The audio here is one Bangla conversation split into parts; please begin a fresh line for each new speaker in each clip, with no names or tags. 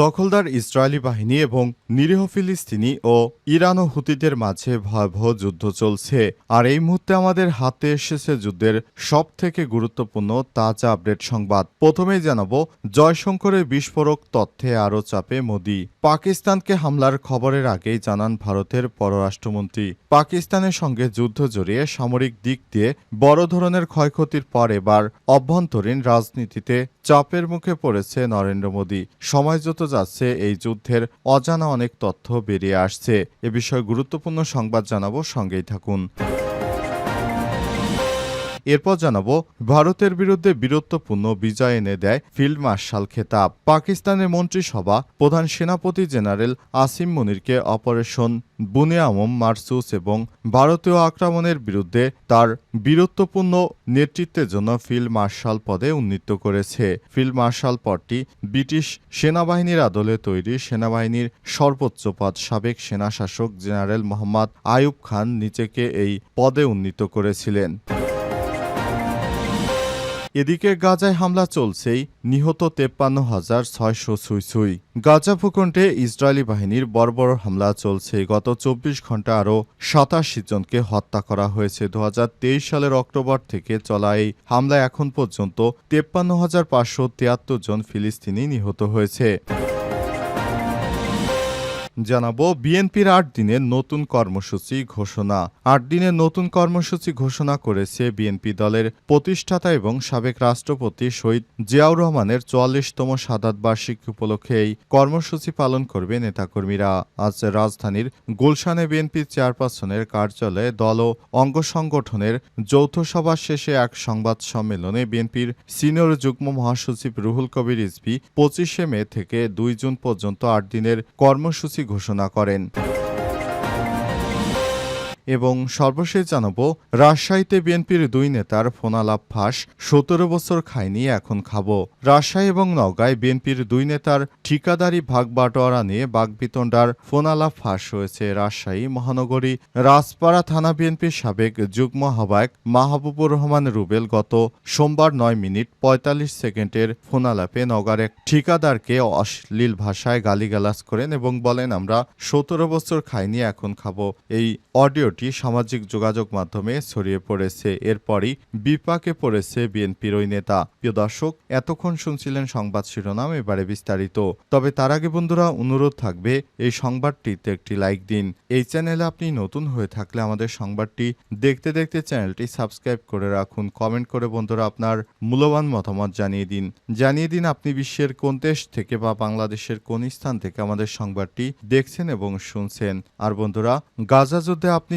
দখলদার ইসরায়েলি বাহিনী এবং নিরীহ ফিলিস্তিনি ও ইরান ও হুতিদের মাঝে ভয়াবহ যুদ্ধ চলছে আর এই মুহূর্তে আমাদের হাতে এসেছে যুদ্ধের সব থেকে গুরুত্বপূর্ণ তাজা আপডেট সংবাদ প্রথমেই জানাব জয়শঙ্করের বিস্ফোরক তথ্যে আরও চাপে মোদি পাকিস্তানকে হামলার খবরের আগেই জানান ভারতের পররাষ্ট্রমন্ত্রী পাকিস্তানের সঙ্গে যুদ্ধ জড়িয়ে সামরিক দিক দিয়ে বড় ধরনের ক্ষয়ক্ষতির পর এবার অভ্যন্তরীণ রাজনীতিতে চাপের মুখে পড়েছে নরেন্দ্র মোদি সময় এগোত যাচ্ছে এই যুদ্ধের অজানা অনেক তথ্য বেরিয়ে আসছে এ বিষয়ে গুরুত্বপূর্ণ সংবাদ জানাবো সঙ্গেই থাকুন এরপর জানাবো ভারতের বিরুদ্ধে বীরত্বপূর্ণ বিজয় এনে দেয় ফিল্ড মার্শাল খেতাব পাকিস্তানের মন্ত্রিসভা প্রধান সেনাপতি জেনারেল আসিম মনিরকে অপারেশন বুনিয়াম মার্সুস এবং ভারতীয় আক্রমণের বিরুদ্ধে তার বীরত্বপূর্ণ নেতৃত্বের জন্য ফিল্ড মার্শাল পদে উন্নীত করেছে ফিল্ড মার্শাল পদটি ব্রিটিশ সেনাবাহিনীর আদলে তৈরি সেনাবাহিনীর সর্বোচ্চ পদ সাবেক সেনাশাসক জেনারেল মোহাম্মদ আয়ুব খান নিজেকে এই পদে উন্নীত করেছিলেন এদিকে গাজায় হামলা চলছেই নিহত তেপ্পান্ন হাজার ছয়শো ছুঁই সুই গাজা ভূখণ্ডে ইসরায়েলি বাহিনীর বর্বর হামলা চলছে গত চব্বিশ ঘন্টা আরও সাতাশি জনকে হত্যা করা হয়েছে দু সালের অক্টোবর থেকে চলা এই হামলায় এখন পর্যন্ত তেপ্পান্ন হাজার পাঁচশো তিয়াত্তর জন ফিলিস্তিনি নিহত হয়েছে জানাবো বিএনপির আট দিনের নতুন কর্মসূচি ঘোষণা আট দিনের নতুন কর্মসূচি ঘোষণা করেছে বিএনপি দলের প্রতিষ্ঠাতা এবং সাবেক রাষ্ট্রপতি শহীদ জিয়াউর রহমানের চুয়াল্লিশতম সাদাত বার্ষিকী উপলক্ষে এই কর্মসূচি পালন করবে নেতাকর্মীরা আজ রাজধানীর গুলশানে বিএনপি চেয়ারপারসনের কার্যালয়ে দল ও অঙ্গ সংগঠনের যৌথ সভা শেষে এক সংবাদ সম্মেলনে বিএনপির সিনিয়র যুগ্ম মহাসচিব রুহুল কবির ইসবি পঁচিশে মে থেকে দুই জুন পর্যন্ত আট দিনের কর্মসূচি ঘোষণা করেন এবং সর্বশেষ জানাব রাজশাহীতে বিএনপির দুই নেতার ফোনালাপ ফাঁস সতেরো বছর খায়নি এখন খাব রাজশাহী এবং নগায় বিএনপির দুই নেতার ঠিকাদারি ভাগ বাটোয়ারা নিয়ে বাগবিতণ্ডার ফোনালাপ ফাঁস হয়েছে রাজশাহী মহানগরী রাজপাড়া থানা বিএনপির সাবেক যুগ্ম আহ্বায়ক মাহবুবুর রহমান রুবেল গত সোমবার নয় মিনিট পঁয়তাল্লিশ সেকেন্ডের ফোনালাপে নগার এক ঠিকাদারকে অশ্লীল ভাষায় গালিগালাজ করেন এবং বলেন আমরা সতেরো বছর খাইনি এখন খাবো এই অডিও ভিডিওটি সামাজিক যোগাযোগ মাধ্যমে ছড়িয়ে পড়েছে এরপরই বিপাকে পড়েছে বিএনপির ওই নেতা প্রিয় দর্শক এতক্ষণ শুনছিলেন সংবাদ শিরোনাম এবারে বিস্তারিত তবে তার আগে বন্ধুরা অনুরোধ থাকবে এই সংবাদটিতে একটি লাইক দিন এই চ্যানেলে আপনি নতুন হয়ে থাকলে আমাদের সংবাদটি দেখতে দেখতে চ্যানেলটি সাবস্ক্রাইব করে রাখুন কমেন্ট করে বন্ধুরা আপনার মূল্যবান মতামত জানিয়ে দিন জানিয়ে দিন আপনি বিশ্বের কোন দেশ থেকে বা বাংলাদেশের কোন স্থান থেকে আমাদের সংবাদটি দেখছেন এবং শুনছেন আর বন্ধুরা গাজা যুদ্ধে আপনি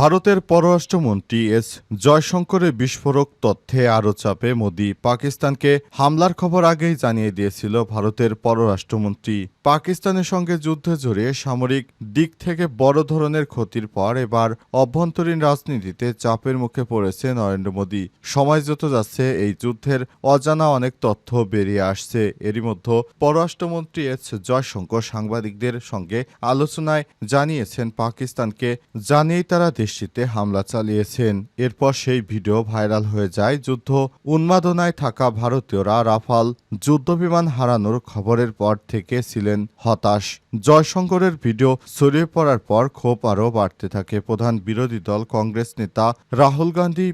ভারতের পররাষ্ট্রমন্ত্রী এস জয়শঙ্করের বিস্ফোরক তথ্যে আরও চাপে মোদি পাকিস্তানকে হামলার খবর আগেই জানিয়ে দিয়েছিল ভারতের পররাষ্ট্রমন্ত্রী পাকিস্তানের সঙ্গে যুদ্ধে জড়িয়ে সামরিক দিক থেকে বড় ধরনের ক্ষতির পর এবার অভ্যন্তরীণ রাজনীতিতে চাপের মুখে পড়েছে নরেন্দ্র মোদী সময় যত যাচ্ছে এই যুদ্ধের অজানা অনেক তথ্য বেরিয়ে আসছে এরই মধ্যে পররাষ্ট্রমন্ত্রী এস জয়শঙ্কর সাংবাদিকদের সঙ্গে আলোচনায় জানিয়েছেন পাকিস্তানকে জানিয়েই তারা দেশটিতে হামলা চালিয়েছেন এরপর সেই ভিডিও ভাইরাল হয়ে যায় যুদ্ধ উন্মাদনায় থাকা ভারতীয়রা রাফাল যুদ্ধবিমান হারানোর খবরের পর থেকে ছিলেন হতাশ জয়শঙ্করের ভিডিও ছড়িয়ে পড়ার পর ক্ষোভ আরও বাড়তে থাকে প্রধান বিরোধী দল কংগ্রেস নেতা রাহুল গান্ধী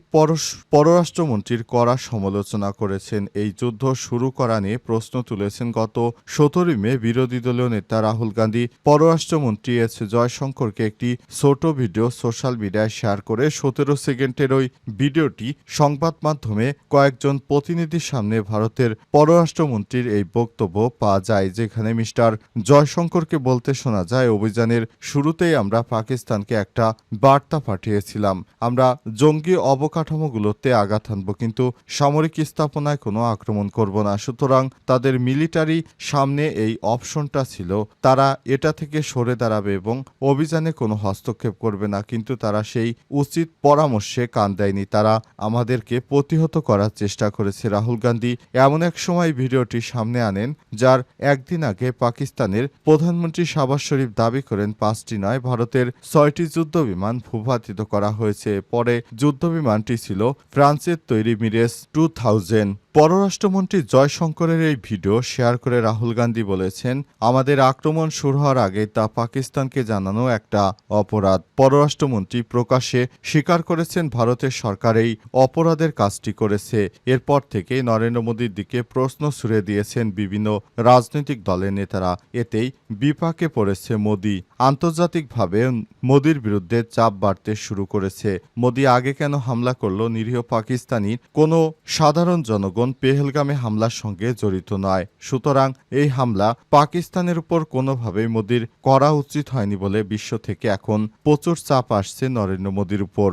পররাষ্ট্রমন্ত্রীর কড়া সমালোচনা করেছেন এই যুদ্ধ শুরু করা নিয়ে প্রশ্ন তুলেছেন গত সতেরোই মে বিরোধী দলীয় নেতা রাহুল গান্ধী পররাষ্ট্রমন্ত্রী এস জয়শঙ্করকে একটি ছোট ভিডিও সোশ্যাল সোশ্যাল মিডিয়ায় শেয়ার করে সতেরো সেকেন্ডের ওই ভিডিওটি সংবাদ মাধ্যমে কয়েকজন প্রতিনিধির সামনে ভারতের পররাষ্ট্রমন্ত্রীর এই বক্তব্য পাওয়া যায় যেখানে মিস্টার জয়শঙ্করকে বলতে শোনা যায় অভিযানের শুরুতেই আমরা পাকিস্তানকে একটা বার্তা পাঠিয়েছিলাম আমরা জঙ্গি অবকাঠামোগুলোতে আঘাত আনব কিন্তু সামরিক স্থাপনায় কোনো আক্রমণ করব না সুতরাং তাদের মিলিটারি সামনে এই অপশনটা ছিল তারা এটা থেকে সরে দাঁড়াবে এবং অভিযানে কোনো হস্তক্ষেপ করবে না কিন্তু তারা সেই উচিত পরামর্শে কান দেয়নি তারা আমাদেরকে প্রতিহত করার চেষ্টা করেছে রাহুল গান্ধী এমন এক সময় ভিডিওটি সামনে আনেন যার একদিন আগে পাকিস্তানের প্রধানমন্ত্রী শাবাজ শরীফ দাবি করেন পাঁচটি নয় ভারতের ছয়টি যুদ্ধবিমান ভূপাতিত করা হয়েছে পরে যুদ্ধবিমানটি ছিল ফ্রান্সের তৈরি মিরেস টু থাউজেন্ড পররাষ্ট্রমন্ত্রী জয়শঙ্করের এই ভিডিও শেয়ার করে রাহুল গান্ধী বলেছেন আমাদের আক্রমণ শুরু হওয়ার আগে তা পাকিস্তানকে জানানো একটা অপরাধ পররাষ্ট্রমন্ত্রী প্রকাশ্যে স্বীকার করেছেন ভারতের সরকার এই অপরাধের কাজটি করেছে এরপর থেকে নরেন্দ্র মোদীর দিকে প্রশ্ন ছুড়ে দিয়েছেন বিভিন্ন রাজনৈতিক দলের নেতারা এতেই বিপাকে পড়েছে মোদি আন্তর্জাতিকভাবে মোদির বিরুদ্ধে চাপ বাড়তে শুরু করেছে মোদি আগে কেন হামলা করল নিরীহ পাকিস্তানির কোনো সাধারণ জনগণ বোন পেহেলগামে হামলার সঙ্গে জড়িত নয় সুতরাং এই হামলা পাকিস্তানের উপর কোনোভাবেই মোদির করা উচিত হয়নি বলে বিশ্ব থেকে এখন প্রচুর চাপ আসছে নরেন্দ্র মোদীর উপর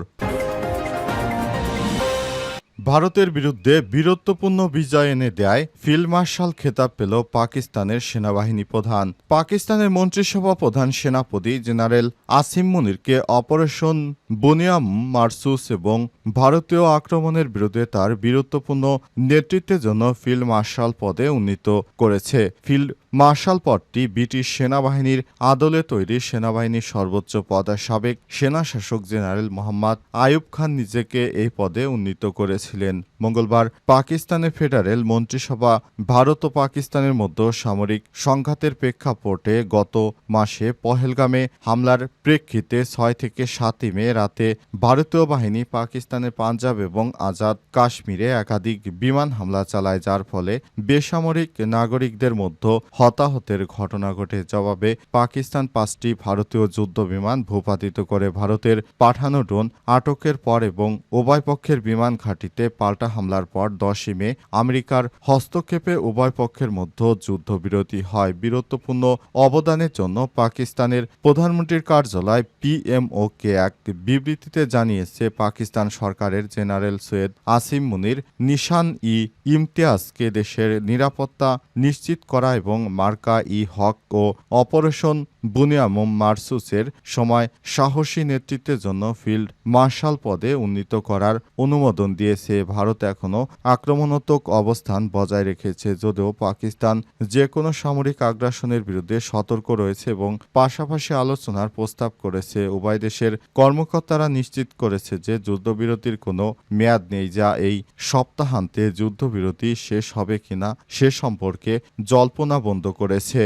ভারতের বিরুদ্ধে বীরত্বপূর্ণ বিজয় এনে দেয় ফিল্ড মার্শাল খেতাব পেল পাকিস্তানের সেনাবাহিনী প্রধান পাকিস্তানের মন্ত্রিসভা প্রধান সেনাপতি জেনারেল আসিম মুনিরকে অপারেশন বুনিয়াম মার্সুস এবং ভারতীয় আক্রমণের বিরুদ্ধে তার বীরত্বপূর্ণ নেতৃত্বের জন্য ফিল্ড মার্শাল পদে উন্নীত করেছে ফিল্ড মার্শাল পদটি ব্রিটিশ সেনাবাহিনীর আদলে তৈরি সেনাবাহিনীর সর্বোচ্চ পদের সাবেক সেনাশাসক জেনারেল মোহাম্মদ আয়ুব খান নিজেকে এই পদে উন্নীত করেছিলেন মঙ্গলবার পাকিস্তানে ফেডারেল মন্ত্রিসভা ভারত ও পাকিস্তানের মধ্যে সামরিক সংঘাতের প্রেক্ষাপটে গত মাসে পহেলগামে হামলার প্রেক্ষিতে ছয় থেকে সাতই মে রাতে ভারতীয় বাহিনী পাকিস্তানের পাঞ্জাব এবং আজাদ কাশ্মীরে একাধিক বিমান হামলা চালায় যার ফলে বেসামরিক নাগরিকদের মধ্যে হতাহতের ঘটনা ঘটে জবাবে পাকিস্তান পাঁচটি ভারতীয় যুদ্ধ বিমান ভূপাতিত করে ভারতের পাঠানো ড্রোন আটকের পর এবং উভয় পক্ষের বিমান ঘাঁটিতে পাল্টা হামলার পর দশই মে আমেরিকার হস্তক্ষেপে উভয় পক্ষের মধ্যে যুদ্ধবিরতি হয় বীরত্বপূর্ণ অবদানের জন্য পাকিস্তানের প্রধানমন্ত্রীর কার্যালয় কে এক বিবৃতিতে জানিয়েছে পাকিস্তান সরকারের জেনারেল সৈয়দ আসিম মুনির নিশান ই ইমতিয়াজকে দেশের নিরাপত্তা নিশ্চিত করা এবং মার্কা ই হক ও অপারেশন বুনিয়ামুম মার্সুসের সময় সাহসী নেতৃত্বের জন্য ফিল্ড মার্শাল পদে উন্নীত করার অনুমোদন দিয়েছে ভারত এখনও আক্রমণাত্মক অবস্থান বজায় রেখেছে যদিও পাকিস্তান যে কোনো সামরিক আগ্রাসনের বিরুদ্ধে সতর্ক রয়েছে এবং পাশাপাশি আলোচনার প্রস্তাব করেছে উভয় দেশের কর্মকর্তারা নিশ্চিত করেছে যে যুদ্ধবিরতির কোনো মেয়াদ নেই যা এই সপ্তাহান্তে যুদ্ধবিরতি শেষ হবে কিনা সে সম্পর্কে জল্পনা বন্ধ করেছে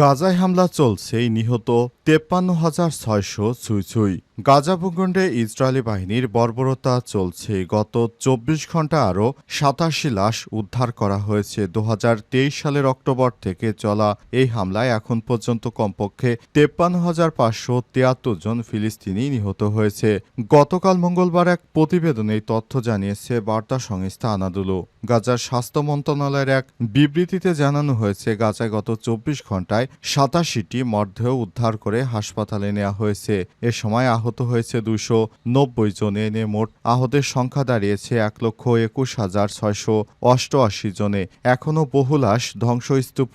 গাজায় হামলা চলছে নিহত তেপ্পান্ন হাজার ছয়শো ছুঁই ছুঁই গাজা ভূখণ্ডে ইসরায়েলি বাহিনীর বর্বরতা চলছে গত চব্বিশ ঘন্টা আরও সাতাশি লাশ উদ্ধার করা হয়েছে দু সালের অক্টোবর থেকে চলা এই হামলায় এখন পর্যন্ত কমপক্ষে তেপ্পান্ন হাজার পাঁচশো তিয়াত্তর জন ফিলিস্তিনি নিহত হয়েছে গতকাল মঙ্গলবার এক প্রতিবেদনে তথ্য জানিয়েছে বার্তা সংস্থা আনাদুলো গাজার স্বাস্থ্য মন্ত্রণালয়ের এক বিবৃতিতে জানানো হয়েছে গাজায় গত চব্বিশ ঘন্টায় সাতাশিটি মর্ধেও উদ্ধার করে করে হাসপাতালে নেওয়া হয়েছে এ সময় আহত হয়েছে দুশো নব্বই জন এনে মোট আহতের সংখ্যা দাঁড়িয়েছে এক লক্ষ একুশ হাজার ছয়শো অষ্টআশি জনে এখনও বহু লাশ ধ্বংসস্তূপ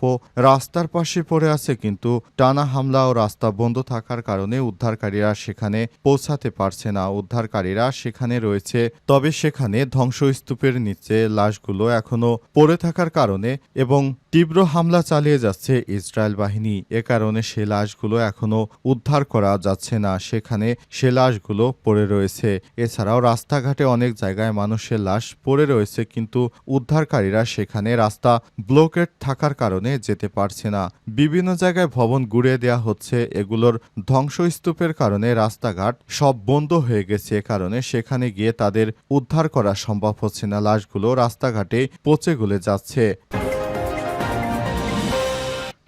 রাস্তার পাশে পড়ে আছে কিন্তু টানা হামলা ও রাস্তা বন্ধ থাকার কারণে উদ্ধারকারীরা সেখানে পৌঁছাতে পারছে না উদ্ধারকারীরা সেখানে রয়েছে তবে সেখানে ধ্বংসস্তূপের নিচে লাশগুলো এখনও পড়ে থাকার কারণে এবং তীব্র হামলা চালিয়ে যাচ্ছে ইসরায়েল বাহিনী এ কারণে সে লাশগুলো এখনও উদ্ধার করা যাচ্ছে না সেখানে সে লাশগুলো পড়ে রয়েছে এছাড়াও রাস্তাঘাটে অনেক জায়গায় মানুষের লাশ পড়ে রয়েছে কিন্তু উদ্ধারকারীরা সেখানে রাস্তা ব্লকেট থাকার কারণে যেতে পারছে না বিভিন্ন জায়গায় ভবন গুড়িয়ে দেওয়া হচ্ছে এগুলোর ধ্বংসস্তূপের কারণে রাস্তাঘাট সব বন্ধ হয়ে গেছে এ কারণে সেখানে গিয়ে তাদের উদ্ধার করা সম্ভব হচ্ছে না লাশগুলো রাস্তাঘাটে পচে গুলে যাচ্ছে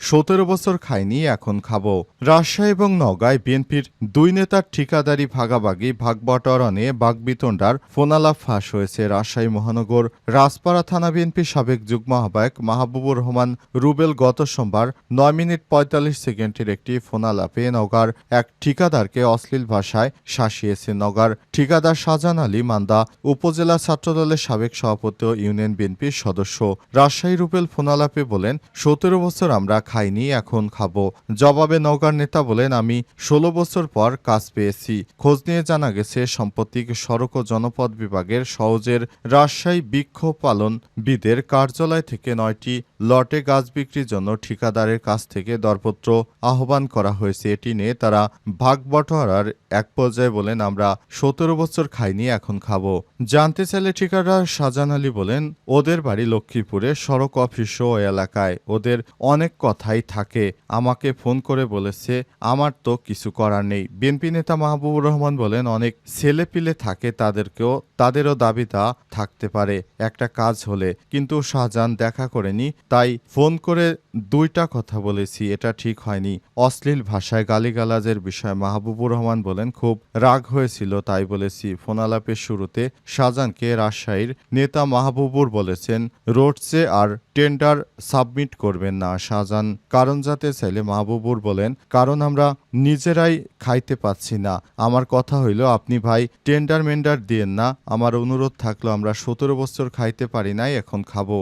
সতেরো বছর খাইনি এখন খাব রাজশাহী এবং নগায় বিএনপির দুই নেতার ঠিকাদারি ভাগাভাগি ভাগবটরা নিয়ে বাগবিতণ্ডার ফোনালাপ ফাঁস হয়েছে রাজশাহী মহানগর রাজপাড়া থানা বিএনপির সাবেক যুগ্ম আহ্বায়ক মাহবুবুর রহমান রুবেল গত সোমবার নয় মিনিট পঁয়তাল্লিশ সেকেন্ডের একটি ফোনালাপে নগার এক ঠিকাদারকে অশ্লীল ভাষায় শাসিয়েছে নগার ঠিকাদার শাহজান আলী মান্দা উপজেলা ছাত্রদলের সাবেক সভাপতি ও ইউনিয়ন বিএনপির সদস্য রাজশাহী রুবেল ফোনালাপে বলেন সতেরো বছর আমরা খাইনি এখন খাবো জবাবে নৌকার নেতা বলেন আমি ষোলো বছর পর কাজ পেয়েছি খোঁজ নিয়ে জানা গেছে সম্পত্তিক সড়ক ও জনপদ বিভাগের সহজের রাজশাহী বিক্ষোভ পালন বিদের কার্যালয় থেকে নয়টি লটে গাছ বিক্রির জন্য ঠিকাদারের কাছ থেকে দরপত্র আহ্বান করা হয়েছে এটি নিয়ে তারা ভাগ বটোয়ারার এক পর্যায়ে বলেন আমরা সতেরো বছর খাইনি এখন খাবো জানতে চাইলে ঠিকাদার শাহজাহান আলী বলেন ওদের বাড়ি লক্ষ্মীপুরে সড়ক অফিস ও এলাকায় ওদের অনেক কথা মাথায় থাকে আমাকে ফোন করে বলেছে আমার তো কিছু করার নেই বিএনপি নেতা মাহবুবুর রহমান বলেন অনেক ছেলেপিলে থাকে তাদেরকেও তাদেরও তা থাকতে পারে একটা কাজ হলে কিন্তু শাহজাহান দেখা করেনি তাই ফোন করে দুইটা কথা বলেছি এটা ঠিক হয়নি অশ্লীল ভাষায় গালিগালাজের বিষয়ে মাহবুবুর রহমান বলেন খুব রাগ হয়েছিল তাই বলেছি ফোন আলাপের শুরুতে শাহজাহানকে রাজশাহীর নেতা মাহবুবুর বলেছেন রোডসে আর টেন্ডার সাবমিট করবেন না শাহজাহান কারণ জাতে ছেলে মাহবুবুর বলেন কারণ আমরা নিজেরাই খাইতে পাচ্ছি না আমার কথা হইল আপনি ভাই টেন্ডার মেন্ডার দিয়েন না আমার অনুরোধ থাকলো আমরা সতেরো বছর খাইতে পারি নাই এখন খাবো